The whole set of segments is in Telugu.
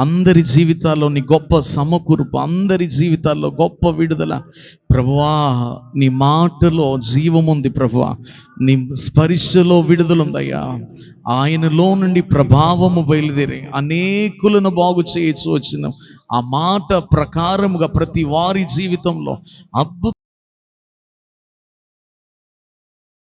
అందరి జీవితాల్లో నీ గొప్ప సమకూర్పు అందరి జీవితాల్లో గొప్ప విడుదల. ప్రభువా నీ మాటలో జీవముంది ప్రభువా నీ స్పర్శలో విడుదలుందయ్యా ఆయనలో నుండి ప్రభావము బయలుదేరి. అనేకులను బాగు చేయొచ్చు వచ్చిన. ఆ మాట ప్రకారముగా ప్రతి వారి జీవితంలో అద్భుత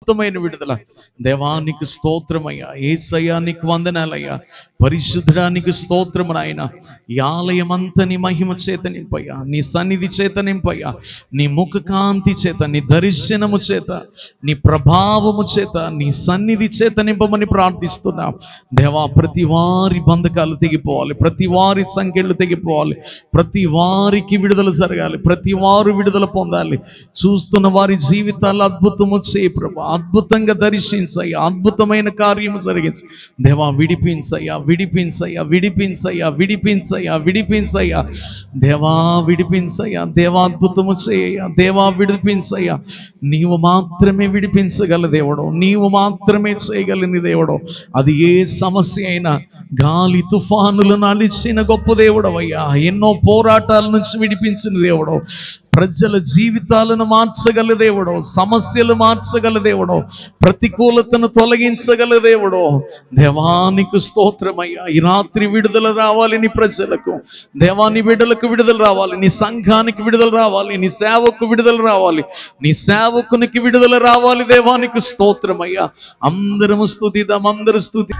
అద్భుతమైన విడుదల. దేవానికి స్తోత్రమయ్యా. ఏసయ్యా నీకు వందనాలయ్యా. పరిశుద్ధడానికి స్తోత్రము నాయన. ఈ ఆలయమంతా నీ మహిమ చేత నింపయ్యా. నీ సన్నిధి చేత నింపయ్యా. నీ ముఖ కాంతి చేత నీ దర్శనము చేత నీ ప్రభావము చేత నీ సన్నిధి చేత నింపమని ప్రార్థిస్తున్నా. దేవా ప్రతి వారి బంధకాలు తెగిపోవాలి. ప్రతి వారి సంఖ్యలు తెగిపోవాలి. ప్రతి వారికి విడుదల జరగాలి. ప్రతి వారు విడుదల పొందాలి. చూస్తున్న వారి జీవితాలు అద్భుతము చేయి ప్రభా. అద్భుతంగా దర్శించయ్యా. అద్భుతమైన కార్యము జరిగించి. దేవా విడిపించయ్యా. విడిపించయ్యా విడిపించయ్యా విడిపించయ్యా విడిపించయ్యా. దేవా విడిపించయ్యా దేవా అద్భుతము దేవా విడిపించయ్యా. నీవు మాత్రమే విడిపించగల దేవుడు నీవు మాత్రమే చేయగలని దేవుడు. అది ఏ సమస్య అయినా గాలి తుఫానులను అలిచిన గొప్ప దేవుడు అయ్యా ఎన్నో పోరాటాల నుంచి విడిపించిన దేవుడు. ప్రజల జీవితాలను మార్చగల దేవుడు సమస్యలు మార్చగల దేవుడు ప్రతికూలతను తొలగించగల దేవుడు. దేవానికి స్తోత్రమయ్యా. ఈ రాత్రి విడుదల రావాలి నీ ప్రజలకు. దేవాని బిడ్డలకు విడుదల రావాలి. నీ సంఘానికి విడుదల రావాలి. నీ సేవకు విడుదల రావాలి. నీ సేవకునికి విడుదల రావాలి. దేవానికి స్తోత్రమయ్యా. అందరము స్థుతిదాం అందరు స్థుతి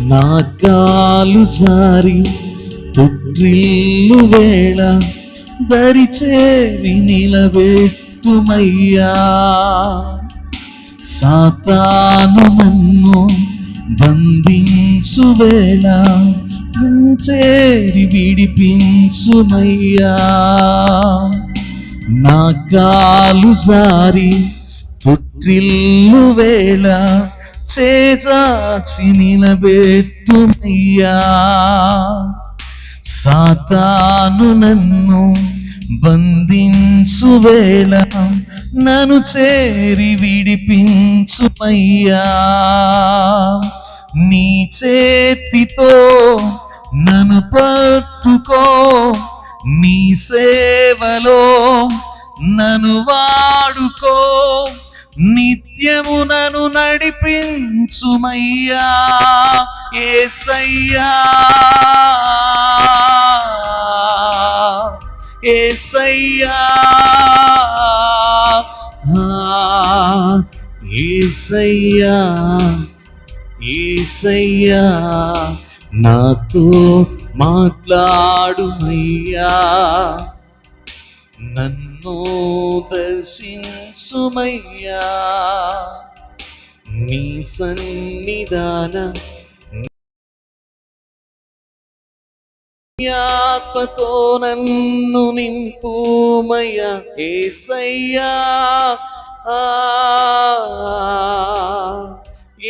నా కాలు జారి తుట్రిల్లు వేళ దరిచేరి నిలబెట్టుమయ్యా. సాతాను నన్ను బంధించు వేళ చేరి విడిపించుమయ్యా. నా కాలు జారి తుట్రిల్లు వేళ చేజాచి నిలబెట్టుమయ్యా. సాతాను నన్ను బంధించు వేళ నన్ను చేరి విడిపించుమయ్యా. నీ చేతితో నన్ను పట్టుకో నీ సేవలో నన్ను వాడుకో. నిత్యము నన్ను నడిపించుమయ్యా ఏసయ్యా. ఏసయ్యా. ఏసయ్యా. ఏసయ్యా నాతో మాట్లాడుమయ్యా. నన్ను దర్శించుమయ్యా నీ సన్నిధాన నీ ఆత్మతో నన్ను నింపుమయ్యా ఏసయ్యా ఆ,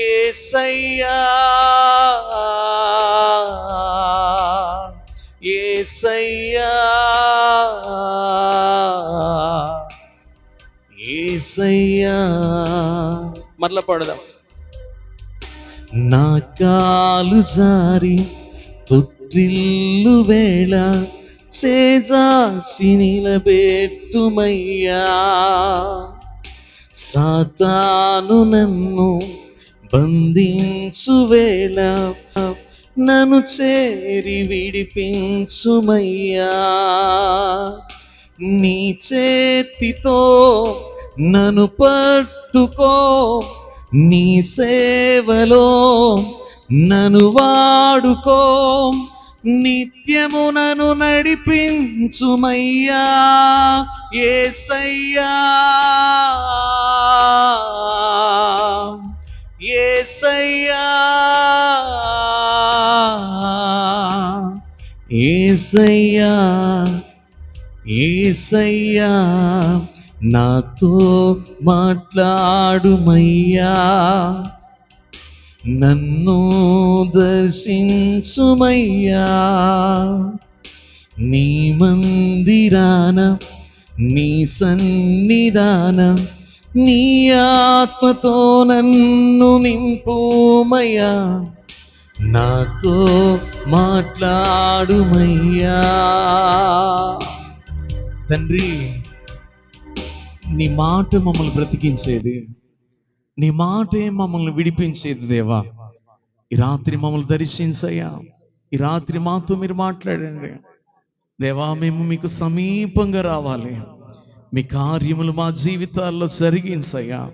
ఏసయ్యా ఏసయ్యా. ఏసయ్యా. మరలా పాడదాం. నా కాలు జారి తొట్టిల్లు వేళ చేజాసి నిలబెట్టుమయ్యా. సాతాను నన్ను బంధించు వేళ నన్ను చేరి విడిపించుమయ్యా. నీ చేతితో నన్ను పట్టుకో. నీ సేవలో నన్ను వాడుకో. నిత్యము నన్ను నడిపించుమయ్యా. ఏసయ్యా. ఏసయ్యా. ఏసయ్యా. ఏసయ్యా నాతో మాట్లాడుమయ్యా. నన్ను దర్శించుమయ్యా. నీ మందిరాన నీ సన్నిధానం నీ ఆత్మతో నన్ను నింపుమయ్యా. నాతో మాట్లాడుమయ్యా. తండ్రి నీ మాట మమ్మల్ని బ్రతికించేది. నీ మాటే మమ్మల్ని విడిపించేది దేవా. ఈ రాత్రి మమ్మల్ని దర్శించయ్యా. ఈ రాత్రి మాతో మీరు మాట్లాడండి. దేవా మేము మీకు సమీపంగా రావాలి. మీ కార్యములు మా జీవితాల్లో జరిగించయ్యా.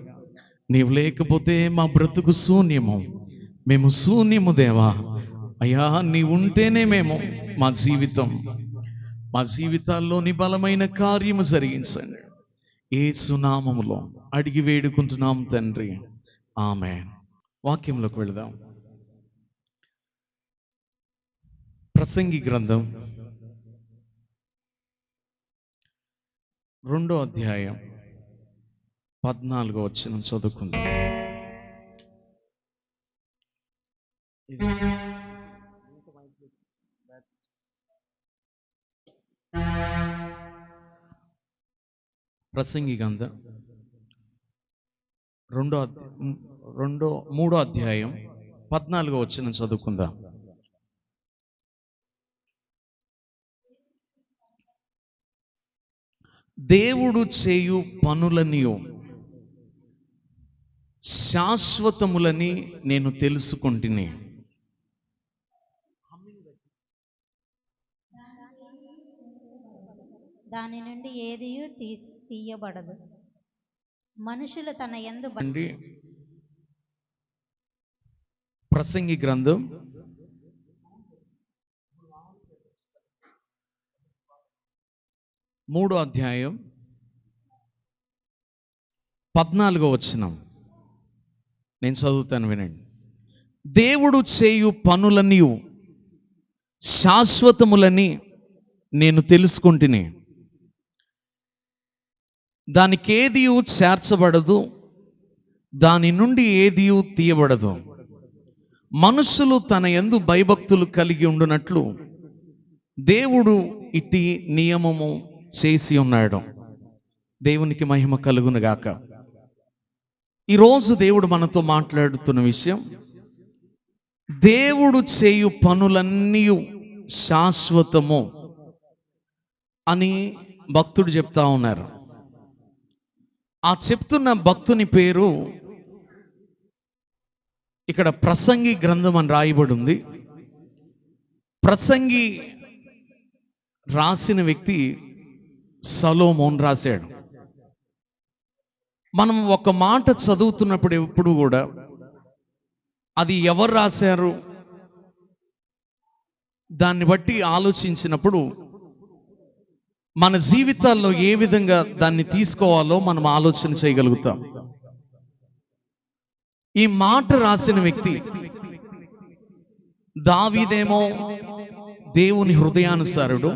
నీవు లేకపోతే మా బ్రతుకు శూన్యము. మేము శూన్యము దేవా. అయ్యా నీ ఉంటేనే మేము మా జీవితం. మా జీవితాల్లోని బలమైన కార్యము జరిగించండి. ఏ సునామములో అడిగి వేడుకుంటున్నాం తండ్రి. ఆమె వాక్యంలోకి వెళదాం. ప్రసంగి గ్రంథం రెండో అధ్యాయం పద్నాలుగో వచ్చిన చదువుకుందాం. ప్రసంగి గంధ రెండో రెండో మూడో అధ్యాయం పద్నాలుగో వచ్చిన చదువుకుందాం. దేవుడు చేయు పనులనియో. శాశ్వతములని నేను తెలుసుకుంటుని. దాని నుండి తీస్ తీయబడదు. మనుషులు తన అండి. ప్రసంగి గ్రంథం మూడో అధ్యాయం పద్నాలుగో వచనం. నేను చదువుతాను వినండి. దేవుడు చేయు పనులన్నీ శాశ్వతములని నేను తెలుసుకుంటుని. దానికి ఏది చేర్చబడదు దాని నుండి ఏది తీయబడదు. మనుషులు తన యందు భయభక్తులు కలిగి ఉండునట్లు దేవుడు ఇట్టి నియమము చేసి ఉన్నాడు. దేవునికి మహిమ కలుగునుగాక ఈరోజు దేవుడు మనతో మాట్లాడుతున్న విషయం దేవుడు చేయు పనులన్నీ శాశ్వతము అని భక్తుడు చెప్తా ఉన్నారు. ఆ చెప్తున్న భక్తుని పేరు ఇక్కడ ప్రసంగి గ్రంథం అని రాయబడి ఉంది ప్రసంగి రాసిన వ్యక్తి సలోమోన్ రాశాడు. మనం ఒక మాట చదువుతున్నప్పుడు ఎప్పుడు కూడా అది ఎవరు రాశారు? దాన్ని బట్టి ఆలోచించినప్పుడు మన జీవితాల్లో ఏ విధంగా దాన్ని తీసుకోవాలో మనం ఆలోచన చేయగలుగుతాం. ఈ మాట రాసిన వ్యక్తి దావీదేమో దేవుని హృదయానుసారుడు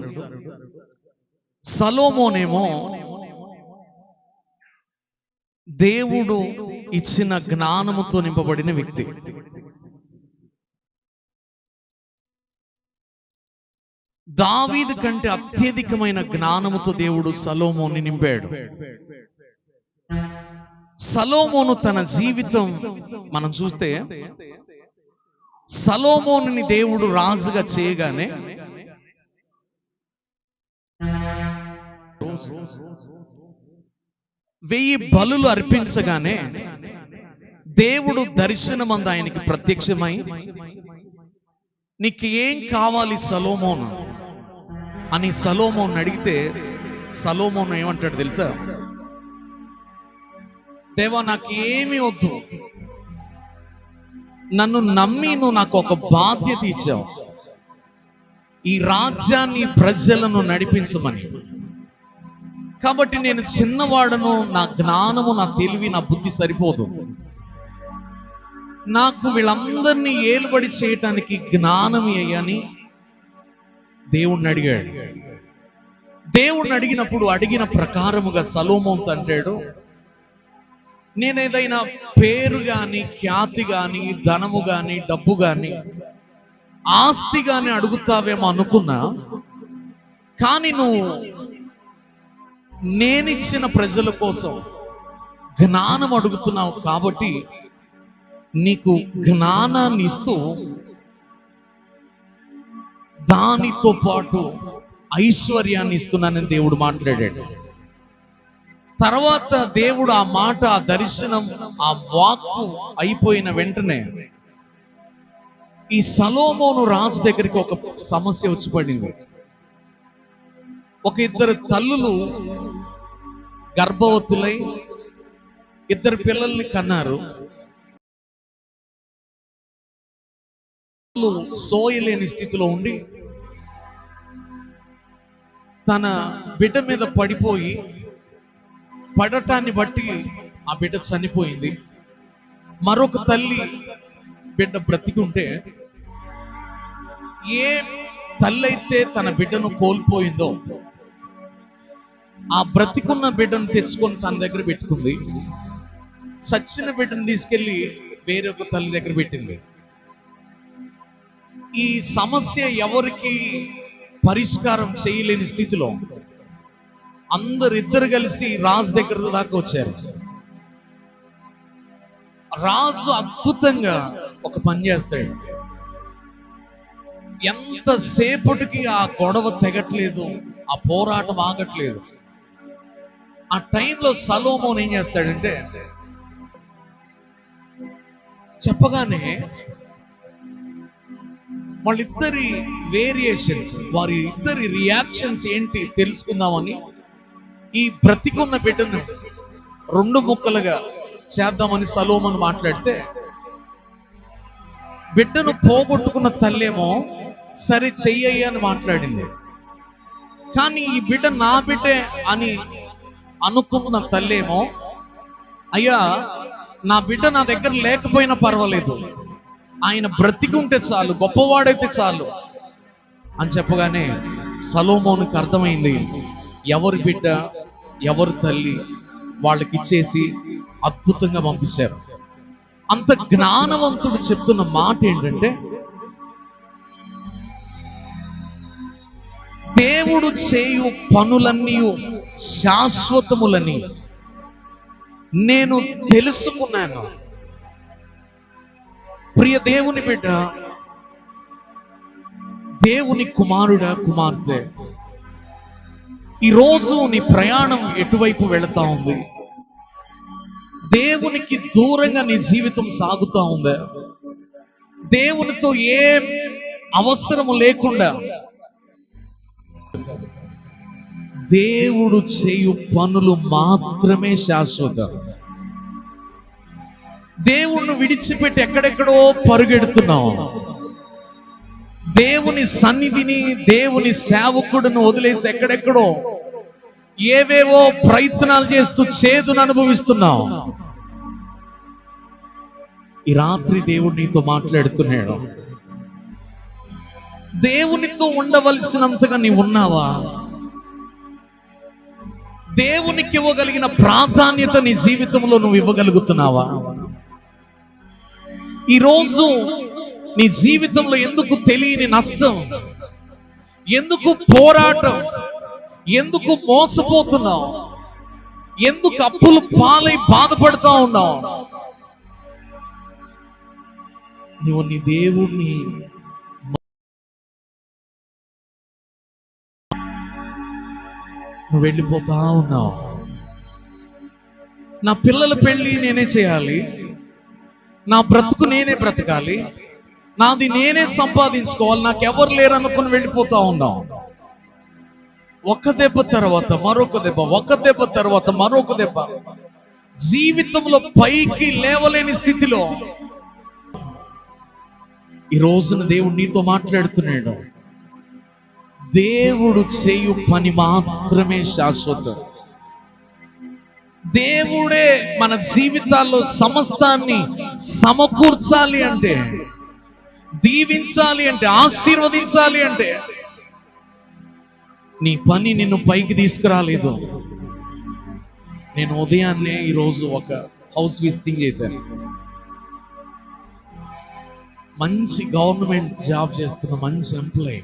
సలోమోనేమో దేవుడు ఇచ్చిన జ్ఞానముతో నింపబడిన వ్యక్తి. దావీదు కంటే అత్యధికమైన జ్ఞానముతో దేవుడు సలోమోని నింపాడు. సలోమోను తన జీవితం మనం చూస్తే సలోమోనుని దేవుడు రాజుగా చేయగానే వెయ్యి బలులు అర్పించగానే దేవుడు దర్శనమందు ఆయనకి ప్రత్యక్షమై నీకు ఏం కావాలి సలోమోను? అని సలోమోన్ అడిగితే సలోమోన్ ఏమంటాడు తెలుసా? దేవా నాకు ఏమి వద్దు. నన్ను నమ్మి నువ్వు నాకు ఒక బాధ్యత ఇచ్చావు. ఈ రాజ్యాన్ని ప్రజలను నడిపించమని. కాబట్టి నేను చిన్నవాడను నా జ్ఞానము నా తెలివి నా బుద్ధి సరిపోదు. నాకు వీళ్ళందరినీ ఏలుబడి చేయటానికి జ్ఞానం అయ్యని దేవుణ్ణి అడిగాడు. దేవుణ్ణి అడిగినప్పుడు అడిగిన ప్రకారముగా సలోమోంతో అంటాడు నేనేదైనా పేరు కానీ ఖ్యాతి కానీ ధనము కానీ డబ్బు కానీ ఆస్తి కానీ అడుగుతావేమో అనుకున్నా కానీ నువ్వు నేనిచ్చిన ప్రజల కోసం జ్ఞానం అడుగుతున్నావు కాబట్టి నీకు జ్ఞానాన్ని ఇస్తూ దానితో పాటు ఐశ్వర్యాన్ని ఇస్తున్నానని దేవుడు మాట్లాడాడు. తర్వాత దేవుడు ఆ మాట ఆ దర్శనం ఆ వాక్కు అయిపోయిన వెంటనే ఈ సలోమోను రాజు దగ్గరికి ఒక సమస్య వచ్చి పడింది ఒక ఇద్దరు తల్లులు గర్భవతులై ఇద్దరు పిల్లల్ని కన్నారు. సోయలేని స్థితిలో ఉండి తన బిడ్డ మీద పడిపోయి పడటాన్ని బట్టి ఆ బిడ్డ చనిపోయింది. మరొక తల్లి బిడ్డ బ్రతికుంటే ఏ తల్లైతే తన బిడ్డను కోల్పోయిందో ఆ బ్రతికున్న బిడ్డను తెచ్చుకొని తన దగ్గర పెట్టుకుంది. చచ్చిన బిడ్డను తీసుకెళ్ళి వేరొక తల్లి దగ్గర పెట్టింది. ఈ సమస్య ఎవరికి పరిష్కారం చేయలేని స్థితిలో అందరిద్దరు కలిసి రాజు దగ్గర దాకా వచ్చారు. రాజు అద్భుతంగా ఒక పని చేస్తాడు. ఎంతసేపటికి ఆ గొడవ తెగట్లేదు ఆ పోరాటం ఆగట్లేదు. ఆ టైంలో సలోమోన్ ఏం చేస్తాడంటే చెప్పగానే వాళ్ళిద్దరి వేరియేషన్స్ వారి ఇద్దరి రియాక్షన్స్ ఏంటి తెలుసుకుందామని ఈ బ్రతికున్న బిడ్డను రెండు ముక్కలుగా చేద్దామని సలోమన్ మాట్లాడితే బిడ్డను పోగొట్టుకున్న తల్లేమో సరే చెయ్యయ్య అని మాట్లాడింది. కానీ ఈ బిడ్డ నా బిడ్డే అని అనుకున్న తల్లేమో అయ్యా నా బిడ్డ నా దగ్గర లేకపోయినా పర్వాలేదు. ఆయన బ్రతికుంటే చాలు గొప్పవాడైతే చాలు. అని చెప్పగానే సలోమోనికి అర్థమైంది ఎవరి బిడ్డ ఎవరు తల్లి వాళ్ళకి ఇచ్చేసి అద్భుతంగా పంపించారు. అంత జ్ఞానవంతుడు చెప్తున్న మాట ఏంటంటే దేవుడు చేయు పనులన్నీ శాశ్వతములని నేను తెలుసుకున్నాను. ప్రియ దేవుని బిడ్డ దేవుని కుమారుడా కుమార్తె ఈరోజు నీ ప్రయాణం ఎటువైపు వెళుతా ఉంది? దేవునికి దూరంగా నీ జీవితం సాగుతా ఉందా. దేవునితో ఏ అవసరము లేకుండా దేవుడు చేయు పనులు మాత్రమే శాశ్వతం. దేవుణ్ణి విడిచిపెట్టి ఎక్కడెక్కడో పరుగెడుతున్నావు దేవుని సన్నిధిని దేవుని సేవకుడిని వదిలేసి ఎక్కడెక్కడో ఏవేవో ప్రయత్నాలు చేస్తూ చేదును అనుభవిస్తున్నావు ఈ రాత్రి దేవుడు నీతో మాట్లాడుతున్నాడు. దేవునితో ఉండవలసినంతగా నీవు ఉన్నావా? దేవునికి ఇవ్వగలిగిన ప్రాధాన్యత నీ జీవితంలో నువ్వు ఇవ్వగలుగుతున్నావా? ఈరోజు నీ జీవితంలో ఎందుకు తెలియని నష్టం? ఎందుకు పోరాటం? ఎందుకు మోసపోతున్నావు? ఎందుకు అప్పులు పాలై బాధపడుతూ ఉన్నావు? నువ్వు నీ దేవుణ్ణి నువ్వు వెళ్ళిపోతా ఉన్నావు. నా పిల్లల పెళ్ళి నేనే చేయాలి. నా బ్రతుకు నేనే బ్రతకాలి. నాది నేనే సంపాదించుకోవాలి. నాకు ఎవరు లేరు అనుకుని వెళ్ళిపోతా ఉన్నాం ఒక దెబ్బ తర్వాత మరొక దెబ్బ ఒక దెబ్బ తర్వాత మరొక దెబ్బ. జీవితంలో పైకి లేవలేని స్థితిలో ఈ రోజున దేవుడు నీతో మాట్లాడుతున్నాడు. దేవుడు చేయు పని మాత్రమే శాశ్వతం. దేవుడే మన జీవితాల్లో సమస్తాన్ని సమకూర్చాలి అంటే దీవించాలి అంటే ఆశీర్వదించాలి అంటే నీ పని నిన్ను పైకి తీసుకురాలేదు. నేను ఉదయాన్నే ఈరోజు ఒక హౌస్ విజిటింగ్ చేశాను. మంచి గవర్నమెంట్ జాబ్ చేస్తున్న మంచి ఎంప్లాయీ.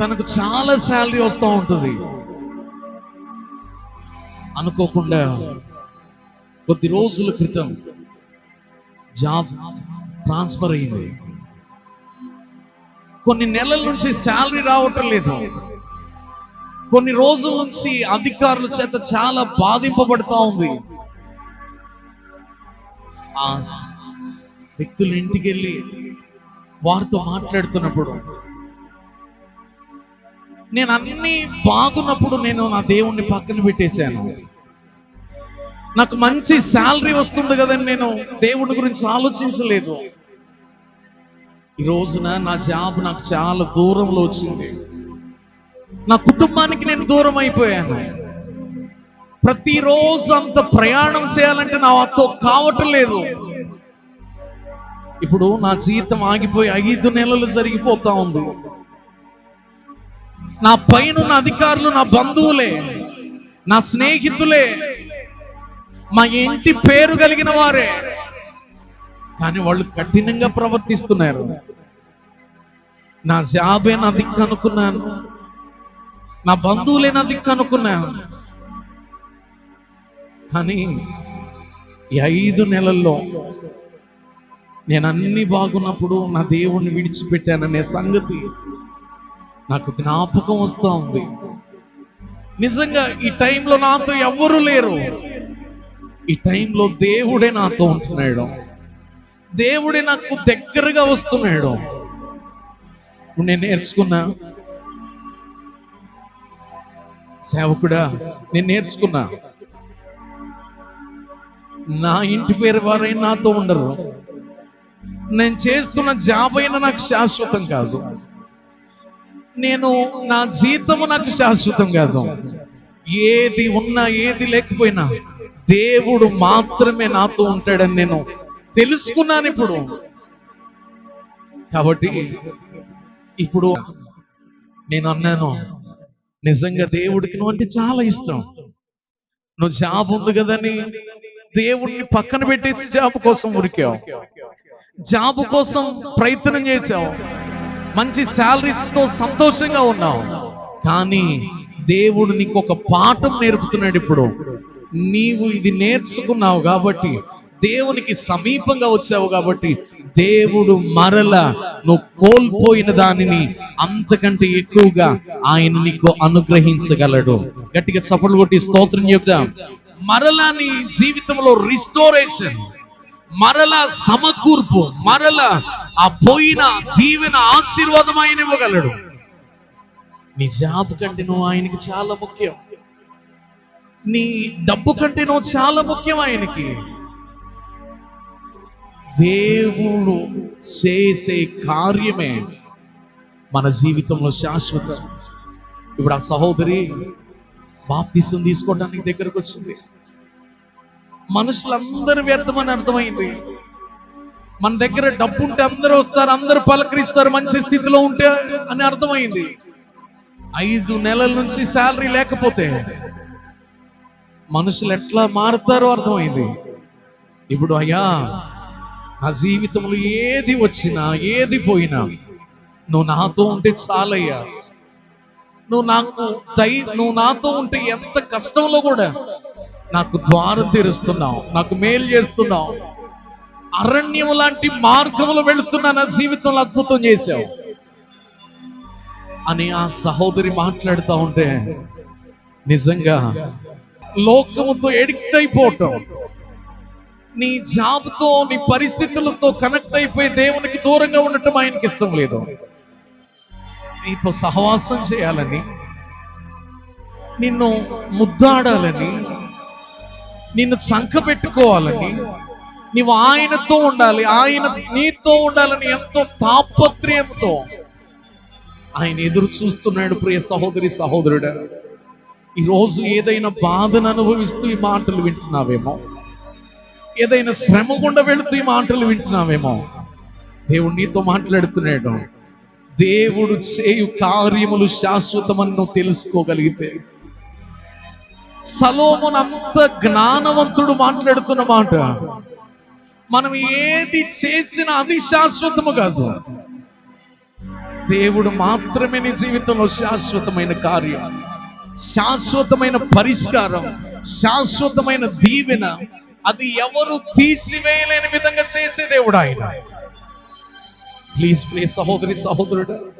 తనకు చాలా శాలరీ వస్తూ ఉంటుంది. అనుకోకుండా కొద్ది రోజుల క్రితం జాబ్ ట్రాన్స్ఫర్ అయింది. కొన్ని నెలల నుంచి శాలరీ రావటం లేదు. కొన్ని రోజుల నుంచి అధికారుల చేత చాలా బాధింపబడతా ఉంది. ఆ వ్యక్తుల ఇంటికి వెళ్ళి వారితో మాట్లాడుతున్నప్పుడు నేను అన్ని బాగున్నప్పుడు నేను నా దేవుణ్ణి పక్కన పెట్టేశాను. నాకు మంచి శాలరీ వస్తుంది కదని నేను దేవుడి గురించి ఆలోచించలేదు. ఈ రోజున నా జాబ్ నాకు చాలా దూరంలో వచ్చింది. నా కుటుంబానికి నేను దూరం అయిపోయాను. ప్రతిరోజు అంత ప్రయాణం చేయాలంటే నాతో కావటం లేదు ఇప్పుడు నా జీతం ఆగిపోయి ఐదు నెలలు జరిగిపోతా ఉంది. నా పైన అధికారులు నా బంధువులే నా స్నేహితులే మా ఇంటి పేరు కలిగిన వారే. కానీ వాళ్ళు కఠినంగా ప్రవర్తిస్తున్నారు. నా జాబే నా దిక్కు అనుకున్నాను. నా బంధువులే నా దిక్కు అనుకున్నాను. కానీ ఈ ఐదు నెలల్లో నేను అన్ని బాగున్నప్పుడు నా దేవుణ్ణి విడిచిపెట్టాననే సంగతి నాకు జ్ఞాపకం వస్తూ ఉంది నిజంగా ఈ టైంలో నాతో ఎవరు లేరు. ఈ టైంలో దేవుడే నాతో ఉంటున్నాడు. దేవుడే నాకు దగ్గరగా వస్తున్నాడు. నేను నేర్చుకున్నా. సేవకుడా నేను నేర్చుకున్నా. నా ఇంటి పేరు వారైనా నాతో ఉండరు. నేను చేస్తున్న జాబ్ అయినా నాకు శాశ్వతం కాదు. నేను నా జీతము నాకు శాశ్వతం కాదు. ఏది ఉన్నా ఏది లేకపోయినా దేవుడు మాత్రమే నాతో ఉంటాడని నేను తెలుసుకున్నాను ఇప్పుడు. కాబట్టి ఇప్పుడు నేను అన్నాను నిజంగా దేవుడికి నువ్వు అంటే చాలా ఇష్టం. నువ్వు జాబ్ ఉంది కదని దేవుడిని పక్కన పెట్టేసి జాబ్ కోసం ఉరికావు. జాబ్ కోసం ప్రయత్నం చేశావు. మంచి శాలరీస్తో సంతోషంగా ఉన్నావు. కానీ దేవుడు నీకు ఒక పాఠం నేర్పుతున్నాడు ఇప్పుడు. నీవు ఇది నేర్చుకున్నావు కాబట్టి దేవునికి సమీపంగా వచ్చావు కాబట్టి దేవుడు మరల నువ్వు కోల్పోయిన దానిని అంతకంటే ఎక్కువగా ఆయన నీకు అనుగ్రహించగలడు. గట్టిగా సఫలు కొట్టి స్తోత్రం చెప్దాం. మరలా నీ జీవితంలో రిస్టోరేషన్ మరల సమకూర్పు మరల ఆ పోయిన దీవెన ఆశీర్వాదం ఆయన ఇవ్వగలడు నీ జాబ్ కంటే నువ్వు ఆయనకి చాలా ముఖ్యం. నీ డబ్బు కంటే నువ్వు చాలా ముఖ్యం ఆయనకి. దేవుడు చేసే కార్యమే మన జీవితంలో శాశ్వతం. ఇప్పుడు ఆ సహోదరి బాప్తిసం తీసుకోవడానికి దగ్గరకు వచ్చింది మనుషులందరూ వ్యర్థమని అర్థమైంది. మన దగ్గర డబ్బు ఉంటే అందరూ వస్తారు అందరూ పలకరిస్తారు మంచి స్థితిలో ఉంటే అని అర్థమైంది. ఐదు నెలల నుంచి శాలరీ లేకపోతే మనుషులు ఎట్లా మారుతారో అర్థమైంది. ఇప్పుడు అయ్యా నా జీవితంలో ఏది వచ్చినా ఏది పోయినా నువ్వు నాతో ఉంటే చాలయ్యా. నువ్వు నాకు దై నువ్వు నాతో ఉంటే ఎంత కష్టంలో కూడా నాకు ద్వారం తెరుస్తున్నావు నాకు మేలు చేస్తున్నావు. అరణ్యం లాంటి మార్గంలో వెళుతున్నా నా జీవితంలో అద్భుతం చేశావు. అని ఆ సహోదరి మాట్లాడుతూ ఉంటే నిజంగా లోకముతో ఎడిక్ట్ అయిపోవటం నీ జాబ్తో నీ పరిస్థితులతో కనెక్ట్ అయిపోయి దేవునికి దూరంగా ఉండటం ఆయనకి ఇష్టం లేదు. నీతో సహవాసం చేయాలని నిన్ను ముద్దాడాలని నిన్ను చంక పెట్టుకోవాలని. నీవు ఆయనతో ఉండాలి. ఆయన నీతో ఉండాలని ఎంతో తాపత్రయంతో ఆయన ఎదురు చూస్తున్నాడు ప్రియ సహోదరి సహోదరుడు. ఈరోజు ఏదైనా బాధను అనుభవిస్తూ ఈ మాటలు వింటున్నావేమో? ఏదైనా శ్రమ గుండా వెళుతూ ఈ మాటలు వింటున్నావేమో? దేవుడు నీతో మాట్లాడుతున్నాడు. దేవుడు చేయు కార్యములు శాశ్వతమని నువ్వు తెలుసుకోగలిగితే. సలోమున్ అంత జ్ఞానవంతుడు మాట్లాడుతున్న మాట. మనం ఏది చేసినా అది శాశ్వతము కాదు. దేవుడు మాత్రమే నీ జీవితంలో శాశ్వతమైన కార్యం శాశ్వతమైన పరిష్కారం శాశ్వతమైన దీవెన. అది ఎవరు తీసివేయలేని విధంగా చేసే దేవుడు ఆయన. ప్లీజ్ ప్లీజ్ సహోదరి సహోదరుడు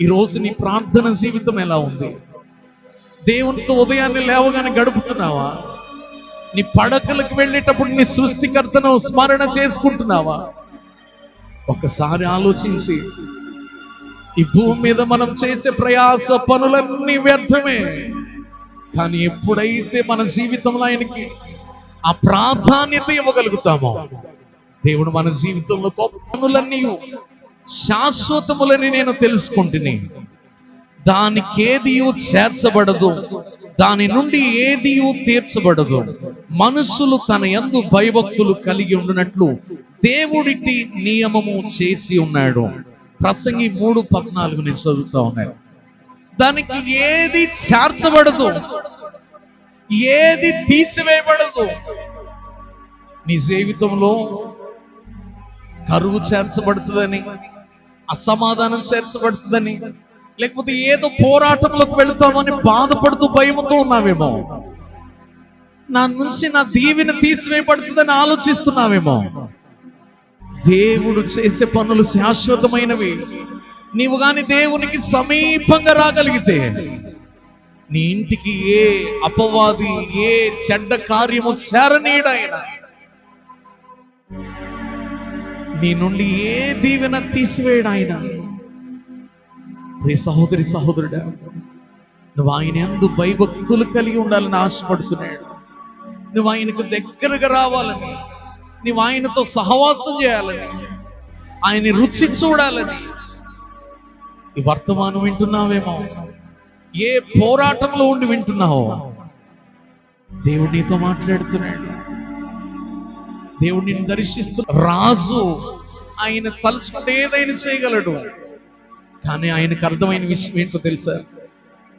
ఈరోజు నీ ప్రార్థన జీవితం ఎలా ఉంది? దేవునితో ఉదయాన్నే లేవగానే గడుపుతున్నావా? నీ పడకలకు వెళ్ళేటప్పుడు నీ సృష్టికర్తను స్మరణ చేసుకుంటున్నావా? ఒకసారి ఆలోచించి ఈ భూమి మీద మనం చేసే ప్రయాస పనులన్నీ వ్యర్థమే. కానీ ఎప్పుడైతే మన జీవితంలో ఆయనకి ఆ ప్రాధాన్యత ఇవ్వగలుగుతామో దేవుడు మన జీవితంలో గొప్ప పనులన్నీ శాశ్వతములని నేను తెలుసుకుంటున్నాను. దానికి ఏది చేర్చబడదు. దాని నుండి ఏది తీర్చబడదు. మనుషులు తన ఎందు భయభక్తులు కలిగి ఉండినట్లు దేవుడిటి నియమము చేసి ఉన్నాడు. ప్రసంగి మూడు పద్నాలుగు నేను చదువుతా ఉన్నాను దానికి ఏది చేర్చబడదు? ఏది తీసివేయబడదు? నీ జీవితంలో కరువు చేర్చబడుతుందని అసమాధానం చేర్చబడుతుందని లేకపోతే ఏదో పోరాటంలోకి వెళుతామని బాధపడుతూ భయముతో ఉన్నావేమో? నా నుంచి నా దీవెన తీసివేయబడుతుందని ఆలోచిస్తున్నావేమో? దేవుడు చేసే పనులు శాశ్వతమైనవి. నీవు గాని దేవునికి సమీపంగా రాగలిగితే నీ ఇంటికి ఏ అపవాది ఏ చెడ్డ కార్యము చేరనీయడాయన నీ నుండి ఏ దీవెన తీసివేయడాయన? ప్రియ సహోదరి సహోదరుడా నువ్వు ఆయన ఎందు భయభక్తులు కలిగి ఉండాలని ఆశపడుతున్నాడు. నువ్వు ఆయనకు దగ్గరగా రావాలని నువ్వు ఆయనతో సహవాసం చేయాలని ఆయన రుచి చూడాలని ఈ వర్తమానం వింటున్నావేమో? ఏ పోరాటంలో ఉండి వింటున్నావో? దేవుడు నీతో మాట్లాడుతున్నాడు. దేవుడు నిన్ను దర్శిస్తూ రాజు ఆయన తలుచుకుంటే ఏదైనా చేయగలడు. కానీ ఆయనకు అర్థమైన విషయం ఏంటో తెలుసా?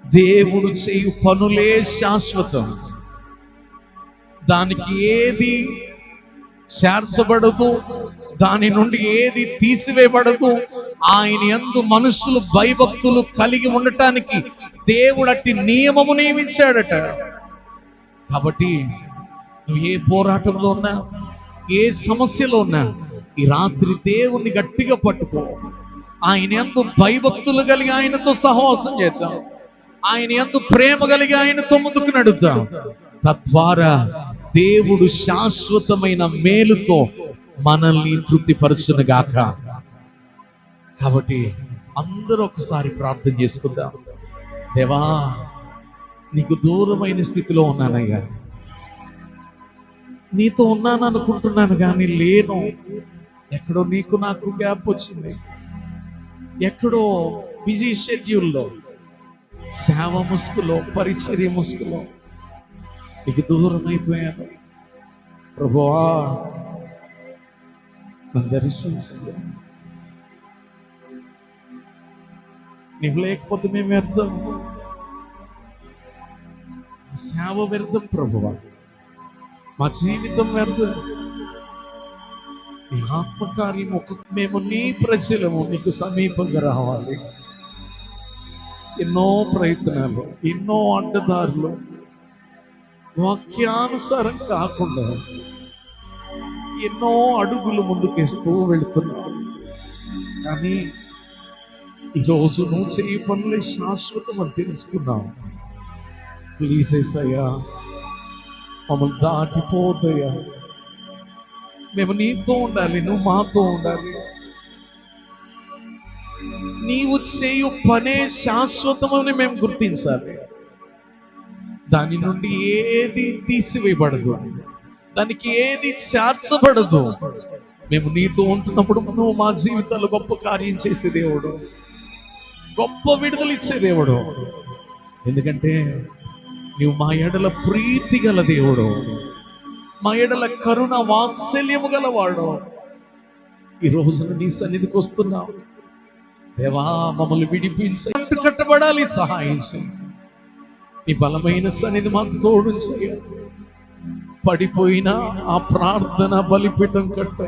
దేవుడు చేయు పనులే శాశ్వతం. దానికి ఏది చేర్చబడదు దాని నుండి ఏది తీసివేయబడదు ఆయన ఎందు మనుషులు భయభక్తులు కలిగి ఉండటానికి దేవుడు అట్టి నియమము నియమించాడట. కాబట్టి నువ్వు ఏ పోరాటంలో ఉన్నా ఏ సమస్యలో ఉన్నా ఈ రాత్రి దేవుణ్ణి గట్టిగా పట్టుకో. ఆయన ఎందు భయభక్తులు కలిగి ఆయనతో సహవాసం చేద్దాం. ఆయన ఎందు ప్రేమ కలిగి ఆయనతో ముందుకు నడుద్దాం. తద్వారా దేవుడు శాశ్వతమైన మేలుతో మనల్ని తృప్తిపరచును గాక కాబట్టి అందరూ ఒకసారి ప్రార్థన చేసుకుందాం. దేవా నీకు దూరమైన స్థితిలో ఉన్నానయ్యా. నీతో ఉన్నాను అనుకుంటున్నాను కానీ లేను. ఎక్కడో నీకు నాకు గ్యాప్ వచ్చింది. ఎక్కడో బిజీ షెడ్యూల్లో సేవ ముసుగులో పరిచర్య ముసుగులో. నీకు దూరం అయిపోయాను. ప్రభువా నన్ను దర్శించండి. నీవు లేకపోతే మేము వ్యర్థం. సేవ వ్యర్థం ప్రభువా. మా జీవితం వ్యర్థం. నీ ఆత్మకార్యం ఒక మేము నీ ప్రజలము నీకు సమీపంగా రావాలి. ఎన్నో ప్రయత్నాలు ఎన్నో అడ్డదారులు వాక్యానుసారం కాకుండా ఎన్నో అడుగులు ముందుకేస్తూ వెళుతున్నాం కానీ ఈరోజు నువ్వు చేయ పనులే శాశ్వతం అని తెలుసుకున్నావు. ప్లీజ్ అయ్యా మమ్మల్ని దాటిపోతయ్యా మేము నీతో ఉండాలి నువ్వు మాతో ఉండాలి. నీవు చేయు పనే శాశ్వతమని మేము గుర్తించాలి. దాని నుండి ఏది తీసివేయబడదు దానికి ఏది చేర్చబడదు. మేము నీతో ఉంటున్నప్పుడు నువ్వు మా జీవితాల్లో గొప్ప కార్యం చేసే దేవుడు గొప్ప విడుదల ఇచ్చే దేవుడు. ఎందుకంటే నువ్వు మా ఎడల ప్రీతి గల దేవుడు. మా ఎడల కరుణ వాత్సల్యము గలవాడు. ఈ రోజున నీ సన్నిధికి వస్తున్నావు దేవా మమ్మల్ని విడిపించి. కట్టబడాలి సహాయం నీ బలమైన సన్నిధి మాకు తోడు పడిపోయిన ఆ ప్రార్థన బలిపీఠం కట్టు.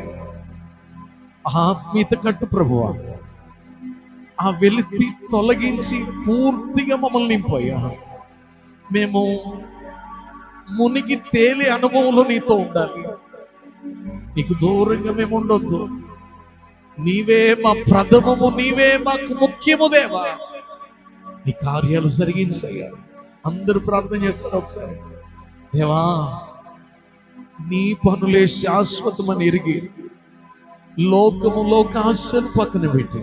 ఆత్మీయత కట్టు ప్రభువా. ఆ వెలితి తొలగించి పూర్తిగా మమ్మల్ని నింపోయా మేము మునిగి తేలి అనుభవంలో నీతో ఉండాలి. నీకు దూరంగా మేము ఉండొద్దు. నీవే మా ప్రథమము నీవే మాకు ముఖ్యము దేవా. నీ కార్యాలు జరిగించయ్యా అందరూ ప్రార్థన చేస్తారు ఒకసారి. దేవా నీ పనులే శాశ్వతమని ఎరిగి లోకము లోకాశలు పక్కన పెట్టి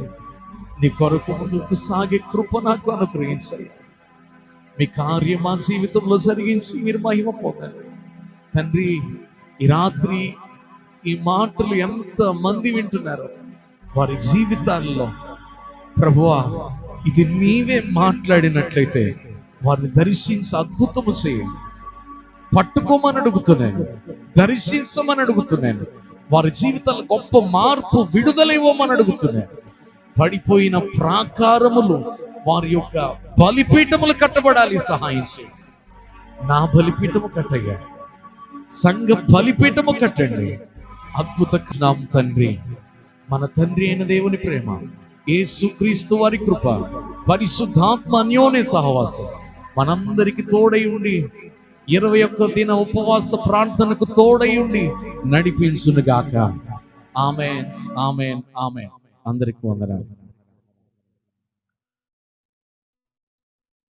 నీ కొరకు ముందుకు సాగే కృప నాకు అనుగ్రహించాలి మీ కార్యం మా జీవితంలో జరిగించి మీరు మహిమ పొందండి. తండ్రి ఈ రాత్రి ఈ మాటలు ఎంత మంది వింటున్నారు వారి జీవితాల్లో ప్రభువా ఇది నీవే మాట్లాడినట్లయితే వారిని దర్శించి అద్భుతము చేయండి పట్టుకోమని అడుగుతున్నాను దర్శించమని అడుగుతున్నాను వారి జీవితాల గొప్ప మార్పు విడుదల ఇవ్వమని అడుగుతున్నాను. పడిపోయిన ప్రాకారములు వారి యొక్క బలిపీఠములు కట్టబడాలి సహాయం చేయండి. నా బలిపీఠము కట్టగా సంఘ బలిపీఠము కట్టండి. అద్భుత నాం తండ్రి మన తండ్రి అయిన దేవుని ప్రేమ ఏసుక్రీస్తు వారి కృప పరిశుద్ధాత్మ అన్యోనే సహవాసం మనందరికి తోడై ఉండి ఇరవై ఒక్క దిన ఉపవాస ప్రార్థనకు తోడై ఉండి నడిపించునుగాక. ఆమె ఆమె ఆమె అందరికి వందనాలు.